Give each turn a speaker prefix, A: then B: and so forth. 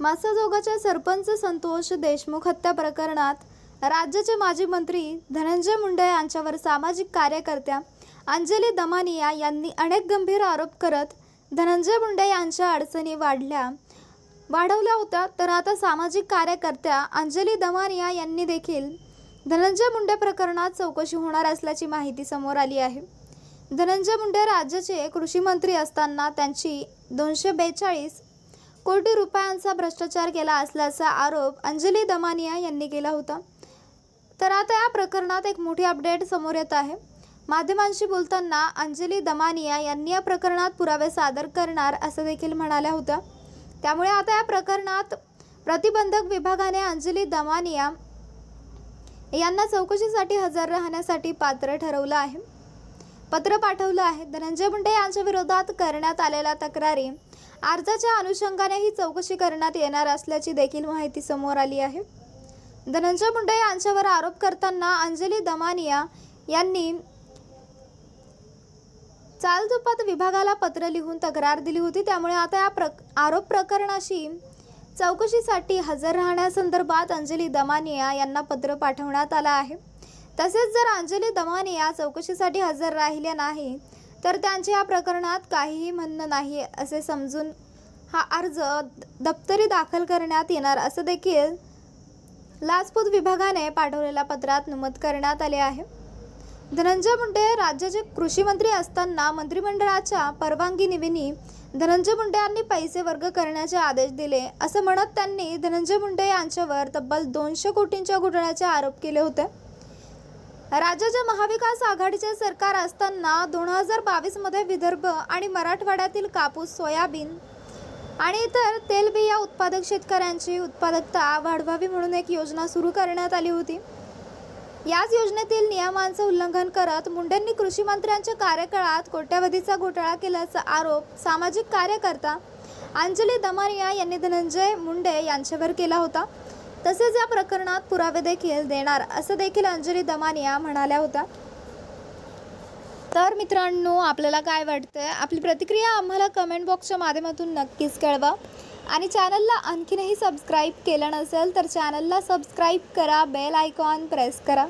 A: मासाजोगाच्या सरपंच संतोष देशमुख हत्या प्रकरणात राज्याचे माजी मंत्री धनंजय मुंडे यांच्यावर सामाजिक कार्यकर्त्या अंजली दमानिया यांनी अनेक गंभीर आरोप करत धनंजय मुंडे यांच्या अडचणी वाढल्या. वाढवल्या होत्या तर आता सामाजिक कार्यकर्त्या अंजली दमानिया यांनी देखील धनंजय मुंडे प्रकरणात चौकशी होणार असल्याची माहिती समोर आली आहे. धनंजय मुंडे राज्याचे कृषी मंत्री असताना त्यांची दोनशे बेचाळीस कोटी रुपयांचा भ्रष्टाचार केला असल्याचा आरोप अंजली दमानिया यांनी केला होता. तर आता या प्रकरणात एक मोठी अपडेट समोर येत आहे. माध्यमांशी बोलताना अंजली दमानिया यांनी या प्रकरणात पुरावे सादर करणार असं देखील म्हणाल्या होत्या. त्यामुळे आता या प्रकरणात प्रतिबंधक विभागाने अंजली दमानिया यांना चौकशीसाठी हजर राहण्यासाठी पात्र ठरवलं आहे. पत्र पाठवलं आहे. धनंजय मुंडे यांच्या विरोधात करण्यात आलेल्या तक्रारी अर्जाच्या अनुषंगाने ही चौकशी करण्यात येणार असल्याची देखील माहिती समोर आली आहे. धनंजय मुंडे यांच्यावर आरोप करताना अंजली दमानिया यांनी चालदुपात विभागाला पत्र लिहून तक्रार दिली होती. त्यामुळे आता या प्रक आरोप प्रकरणाशी चौकशीसाठी हजर राहण्यासंदर्भात अंजली दमानिया यांना पत्र पाठवण्यात आलं आहे. तसेच जर अंजली दमानिया चौकशीसाठी हजर राहिल्या नाही तर त्यांचे या प्रकरणात काहीही म्हणणं नाही असे समजून हा अर्ज दप्तरी दाखल करण्यात येणार असं देखील लाचपूत विभागाने पाठवलेल्या पत्रात नमूद करण्यात आले आहे. धनंजय मुंडे राज्याचे कृषी मंत्री असताना मंत्रिमंडळाच्या परवानगीनिविनी धनंजय मुंडे यांनी पैसे वर्ग करण्याचे आदेश दिले असं म्हणत त्यांनी धनंजय मुंडे यांच्यावर तब्बल दोनशे कोटींच्या घोटाळ्याचे आरोप केले होते. राज्याच्या महाविकास आघाडीचे सरकार असताना दोन हजार बावीसमध्ये विदर्भ आणि मराठवाड्यातील कापूस सोयाबीन आणि इतर तेलबिया उत्पादक शेतकऱ्यांची उत्पादकता वाढवावी म्हणून एक योजना सुरू करण्यात आली होती. याच योजनेतील नियमांचं उल्लंघन करत मुंडेंनी कृषी मंत्र्यांच्या कार्यकाळात कोट्यावधीचा घोटाळा केल्याचा आरोप सामाजिक कार्यकर्ता अंजली दमानिया यांनी धनंजय मुंडे यांच्यावर केला होता. तसेच या प्रकरणात पुरावे देखील देणार असं देखील अंजली दमानिया म्हणाल्या होत्या. तर मित्रांनो आपल्याला काय वाटतंय? आपली प्रतिक्रिया आम्हाला कमेंट बॉक्सच्या माध्यमातून नक्कीच कळवा. आणि चॅनलला आणखीनही सबस्क्राईब केलं नसेल तर चॅनलला सबस्क्राईब करा बेल आयकॉन प्रेस करा.